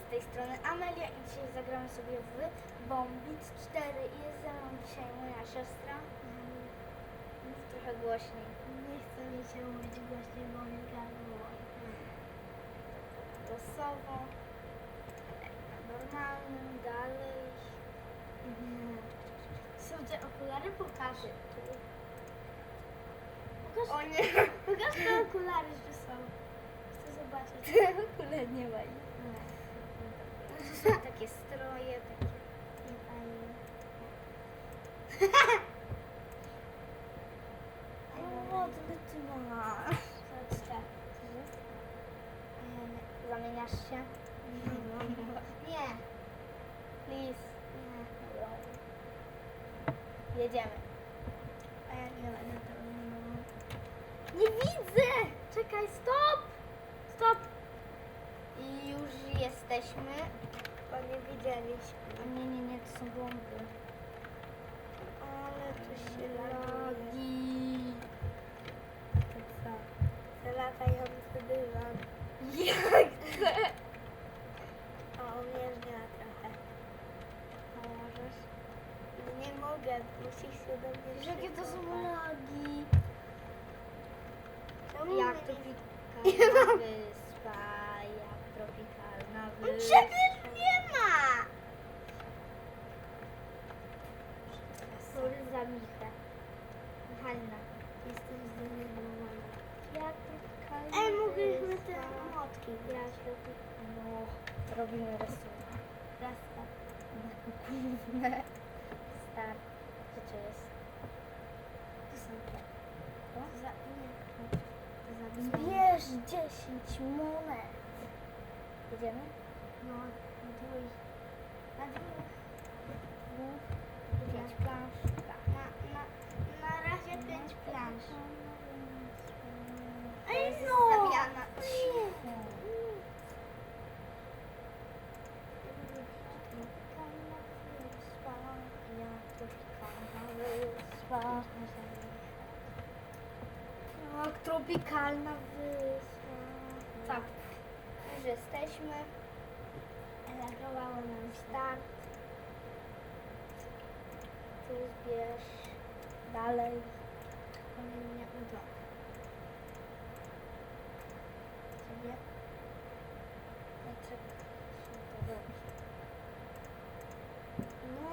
z tej strony Amelia i dzisiaj zagramy sobie w Bombit 4 i jest ze mną dzisiaj moja siostra. Mów trochę głośniej. Nie chce mi się mówić głośniej, bo mi gardło. Losowo. Na normalnym, dalej. Są te okulary? Pokaż. O Pokaż, nie, pokaż te okulary, że są. Chcę zobaczyć. akurat nie ma ich. To są takie stroje, takie Nie fajnie. modny ty masz. Zobaczcie. Zamieniasz się? Nie. Please. Nie. Jedziemy. A ja nie będę to. Nie widzę! Czekaj, stop! Stop! I już jesteśmy. Bo nie widzieliśmy. Nie, nie, nie, to są bomby. Ale tu się lagi. To co? To latający dywan. Jak chcę? O, umięźniała trochę. Możesz. Nie mogę, musisz się do mnie jakie to są szykować. lagi? Czemu Jak my tropikalna wyspa, jak tropikalna wyspa nie ma! Sorry za Michę. Michalna. Jestem zdenerwowana. Jak tropikalna Ej, mogliśmy te wyspa. motki grać. No, robimy rysunek. Rasta. Główne. Start. Co to jest? To są te. To? Za, nie, to, to za Zbierz 10 monet. Jedziemy? No, na dwój. Na dwóch. Dwóch. Pięć plansz. Na, na, na razie pięć plansz. Ej, no! zamiana. Jak tropikalna wyspa. Jesteśmy. Lagowało nam. Start. Tu zbierz. Dalej. To mnie nie uda. Sobie. Patrzę, co to robi. No.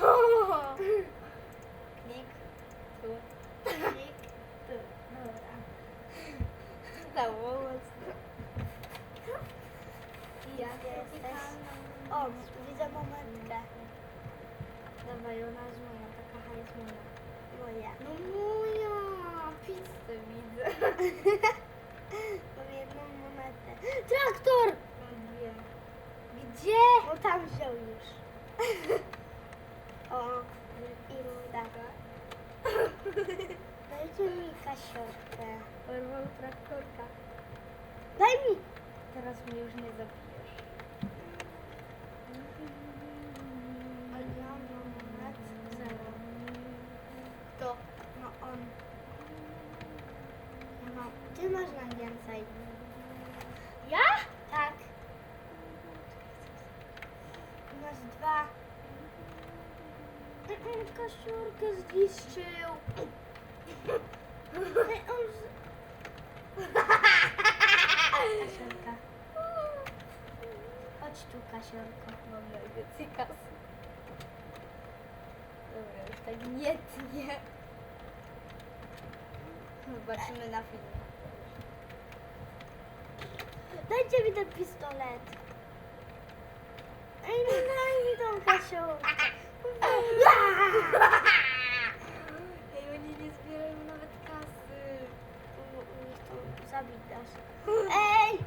no. Klik. Tu. Klik. Tu. Dobra. Dało mocno. Jak jesteś? O, widzę momentkę. Dawaj, ona jest moja, taka ha jest moja. Moja. No moja! Pizzę widzę. Mam jedną monetę. Traktor! Mam dwie. Gdzie? No tam wziął już. O, i taka. Mi kasiorkę. Porwał traktorka. Daj mi. Teraz mnie już nie zabijesz. Ale ja mam monet zero. Kto? No on. Ja mam. Ty masz najwięcej. Ja? Tak. Masz dwa. Kasiorkę zniszczył. Ej, on z... Kasiorka. Chodź tu, Kasiorko. Kasy. Dobra, już tak nie tnie. Zobaczymy na filmie. Dajcie mi ten pistolet. Ej, no daj mi tą Kasiorkę. Ej, oni nie zbierają nawet kasy. Niech to zabić dasz. Ej!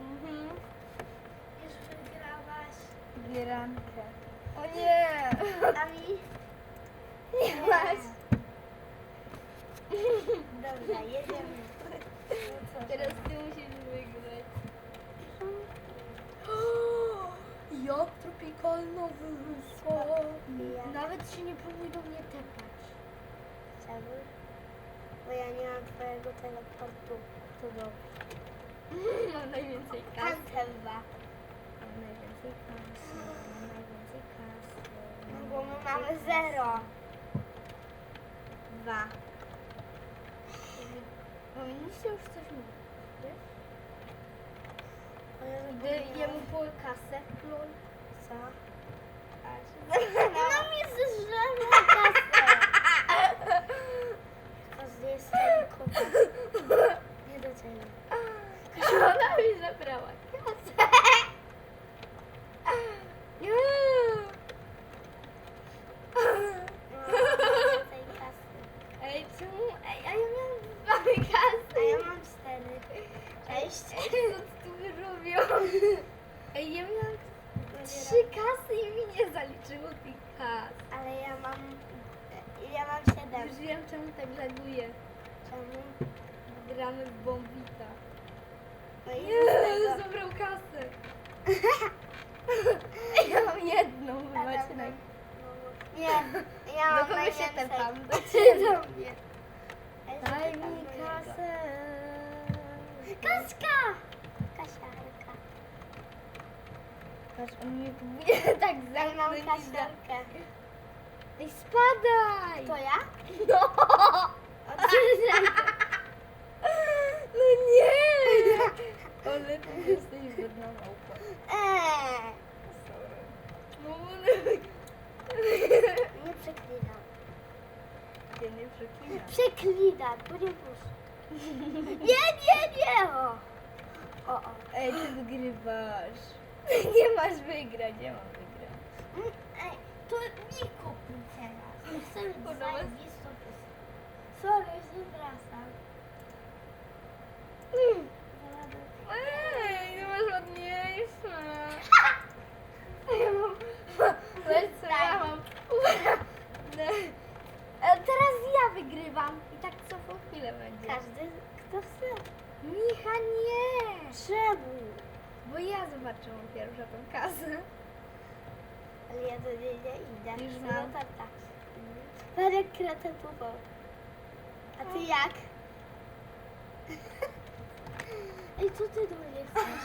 Mhm. Już wygrałaś. Bierankę. O nie! A mi? Nie masz. Dobra, jedziemy. Teraz ty musisz wygrać. Jak tropikalna wyspa. Ja. Nawet się nie próbuj do mnie tepać. Chciałbym. Bo ja nie mam twojego teleportu. To dobrze. Mam najwięcej kasy. Kantelwa. Mam najwięcej kasy. Mam najwięcej kasy. No bo my mamy zero. Dwa. Powinniście już coś mówić. wiesz? Gdy jemu było kasę. Lol. Co? No mi zeżrała kasę. Każdy jest celikowy. Nie do ciebie. Ona mi zabrała kasę. Nie. No, więcej kasy. Ej, czemu? Ej, a ja miałam dwa A kasy. ja mam cztery. Cześć. Ej, co ty tu robią? Ej, ja miałam trzy kasy i mi nie zaliczyło tych kas. Ale ja mam... Ja mam siedem. Już wiem, czemu tak laguje. Czemu? Gramy w bombita. No i tego. zabrał kasę. Ja mam jedną, macie na... Nie, ja Do mam kogo się najwięcej. tepam? Do ciebie. do mnie. Ja się Daj tepam mi do niego. kasę. Kaśka! Kasiarka. Patrz, on mnie próbuje tak Ja mam zamknąć. kasiarkę. Ej, spadaj! To ja? No! No nie! Ale ty jesteś wredna małpa. Eee, Sorry. No nie przeklinam. Ja nie przeklinam. Przeklinam, bo nie muszę. Nie, nie, nie! O, o. o. Ej, ty wygrywasz. Nie masz wygrać, nie mam wygrać. Mm, Ej, to nie was- wystąpić. Sorry, już nie wracam. Ej, nie masz ładniejsza. A ja mam... Wiesz co, ja mam... E, Teraz ja wygrywam. I tak co po chwilę będzie. Każdy, kto chce. Micha, nie! Czemu? Bo ja zobaczyłam pierwsza tą kasę. Ale ja do niej nie idę. Już mam. do tata. Marek kratę pupą. A ty jak? Ej, co ty do mnie chcesz?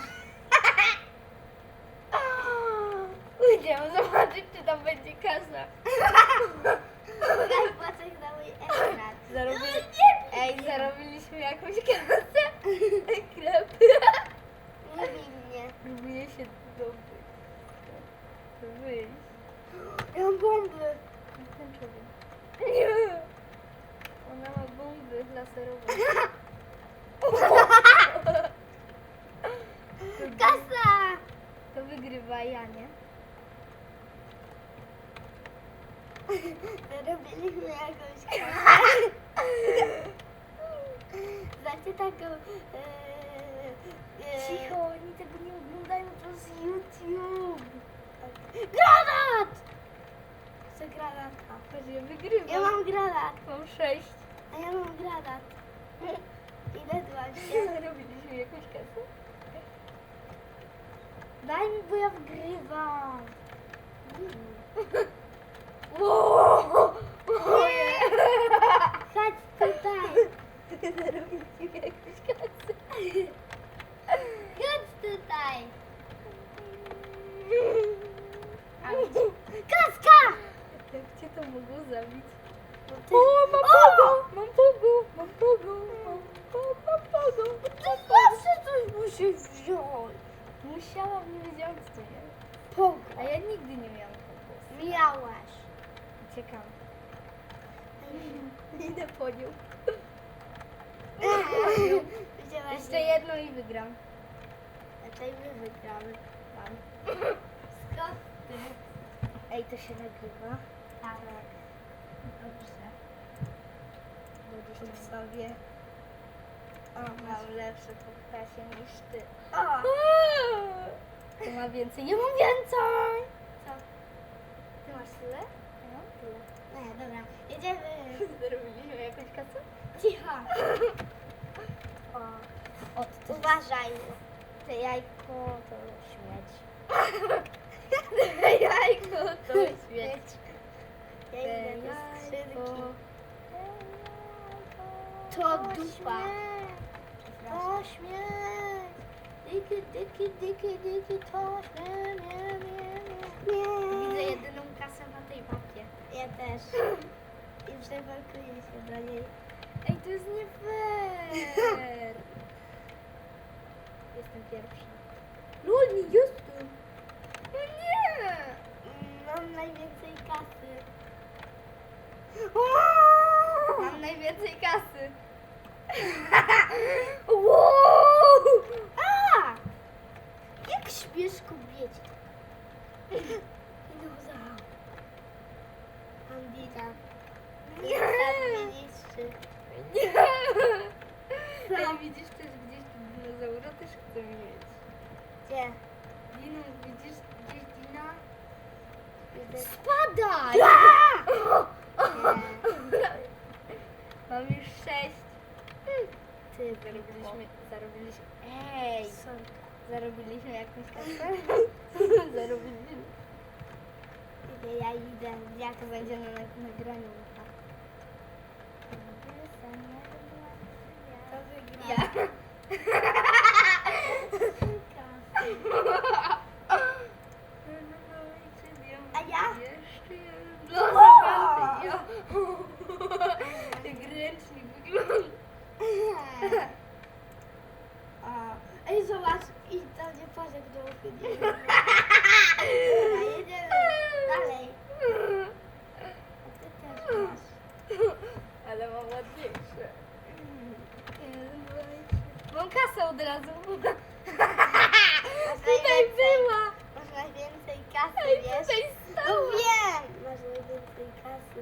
Idziemy zobaczyć, czy tam będzie kasa. Daj płacek na mój ekran. Zarobili... No Ej, zarobiliśmy jakąś kasę. Nie bij mnie. Próbuję się dobyć. Wyjść. Ja mam bomby. Tęczowy. Nie. Ona ma bomby laserowe. Kasa! To wygrywa ja, nie? Zarobiliśmy jakąś kasę. Znacie taką... E, e, Cicho, oni tego nie oglądają, to jest YouTube. Granat! Ja wygrywam. Ja mam granat. Mam sześć. A ja mam granat. Ile dłacie? Zarobiliśmy jakąś kasę? Daj mi, bo ja wygrywam. Wow! Ojej! Chodź tutaj. Zarobiliśmy jakąś kasę. Chodź tutaj. Kaska! Jak cię to mogło zabić? No ty- O, mam pogo! Mam pogo! Mam pogo! Mam pogo! Mam pogo! Ty zawsze coś musisz wziąć. Musiałam, nie wiedziałam co to jest. Pogo. A ja nigdy nie miałam pogo. Miałaś. Ciekam. Idę po nią. Wzięłaś Jeszcze jedną i wygram. Raczej my wygramy. Skąd ty? Ej, to się nagrywa. Tak. Dobrze. Tam sobie. O, mam lepsze po klasie niż ty. O! To ma więcej. Ja mam więcej! Co? Ty masz tyle? Ja mam tyle. Nie, dobra. Jedziemy. Zarobiliśmy jakąś kasę? Cicho. O. O, to Uważaj. Te jajko to śmieć. Te jajko to śmieć. Ja Te idę do skrzynki. jajko. Śmieć. To śmieć. Dyki, dyki, dyki, dyki, to śmieć. Nie, nie, nie, Widzę nie. jedyną kasę na tej mapie. Ja też. I przeparkuję się do niej. Ej, to jest nie fair. Jestem pierwsza. Lul, nie jestem. No nie. Mm, Mam najwięcej kasy. Mam najwięcej kasy. wow! A! Jak śmiesz kobieć? Dinozaur. Bandita. Nie. Ministrzy. Nie. Co? Ej, widzisz też gdzieś tu dinozaura? Też chcę mieć. Gdzie? Dino, widzisz gdzieś dina? Widzę. Spadaj! Mam już sześć. Ty, Zarobiliśmy, zarobiliśmy. Ej! Zarobiliśmy jakąś kasę? Zarobiliśmy. Idę, ja idę. Jak to będzie na nag- nagraniu? To wygra. Ja. A ja? Jeszcze jeden. O! No, ja. Jak ręcznik wygląda. A, Ej, zobacz, i tam gdzie pasek do uchyli. Dobra, jedziemy dalej. A ty też masz. Ale mam ładniejsze. Mam kasę od razu. Masz Tutaj najwięcej, była. masz najwięcej kasy, Ej, wiesz? tutaj No stała. wiem! Masz najwięcej kasy.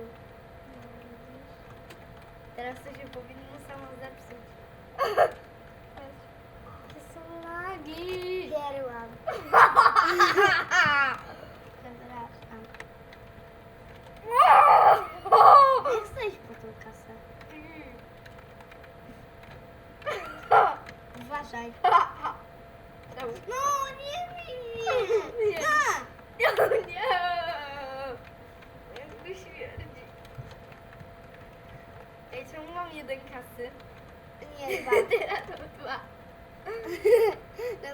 Teraz to się powinno samo zepsuć. To są lagi. Pierłam. Przepraszam. Jak chcesz po tą kasę? Uważaj. No, nie bij Nie. A! Nie, nie. Jakby śmierdzi. Ej, czemu mam jeden kasy? Nie, dwa. Teraz mam dwa.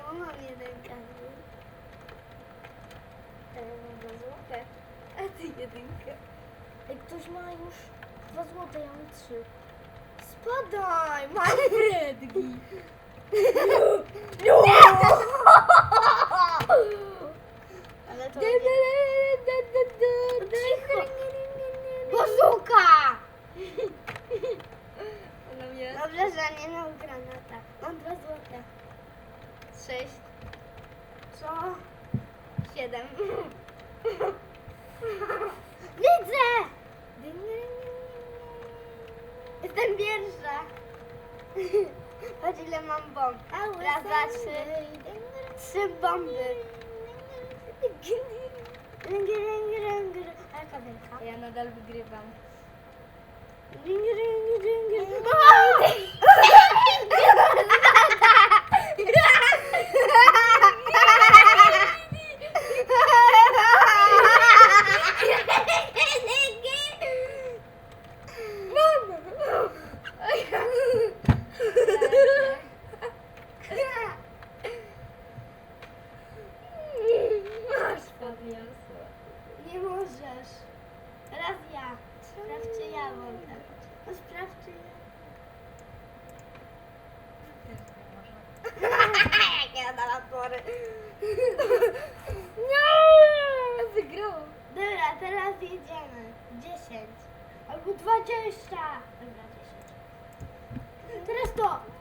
No bo mam jeden kasy. Teraz mam dwa złote. A ty jedynkę. Ej, ktoś ma już dwa złote, ja mam trzy. Spadaj, Manfredki. Ale to Da, będzie... da, da, da, da, Cicho. da. Bazooka! Ona mnie Dobrze, że nie miał granata. Mam dwa złote. Sześć, Co? siedem. Widzę! Jestem pierwsza. Patrz ile mam bomb. Raz, dwa, trzy. Trzy bomby. Jaka wielka? Ja nadal wygrywam. Ringi, ringi, ringi. Masz podniosła. Nie możesz. Teraz ja. Sprawdź, czy ja mogę. No sprawdź, czy ja. Też nie może. Jakie ja pory. Nie! Wygrałam. Dobra, teraz jedziemy. 10. Albo 20. Dobra, 10. Teraz to.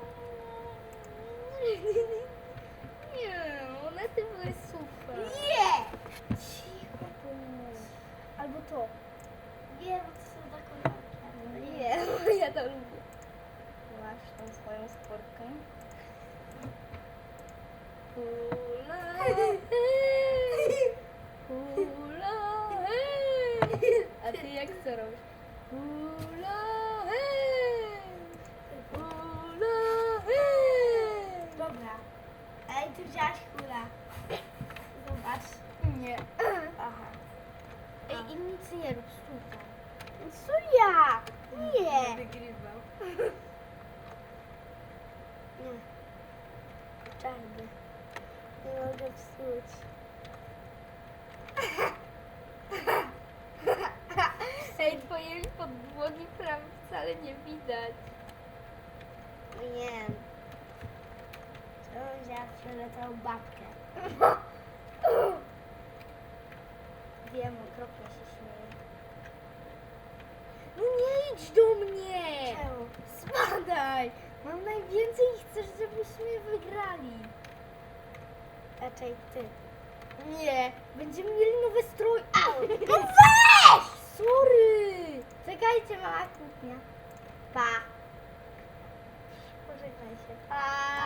Sierra, Suka. Suya! Nie! Wygrywał. Nie. Czarny. Nie mogę psuć. Ej, twojej podłogi prawie wcale nie widać. Wiem. To ja przelatał. Mam najwięcej i chcesz, żebyśmy wygrali. Raczej ty. Nie, będziemy mieli nowe strój. Au! No weź! Sorry! Czekajcie, mała kłótnia. Pa. Pożegnaj się. Pa.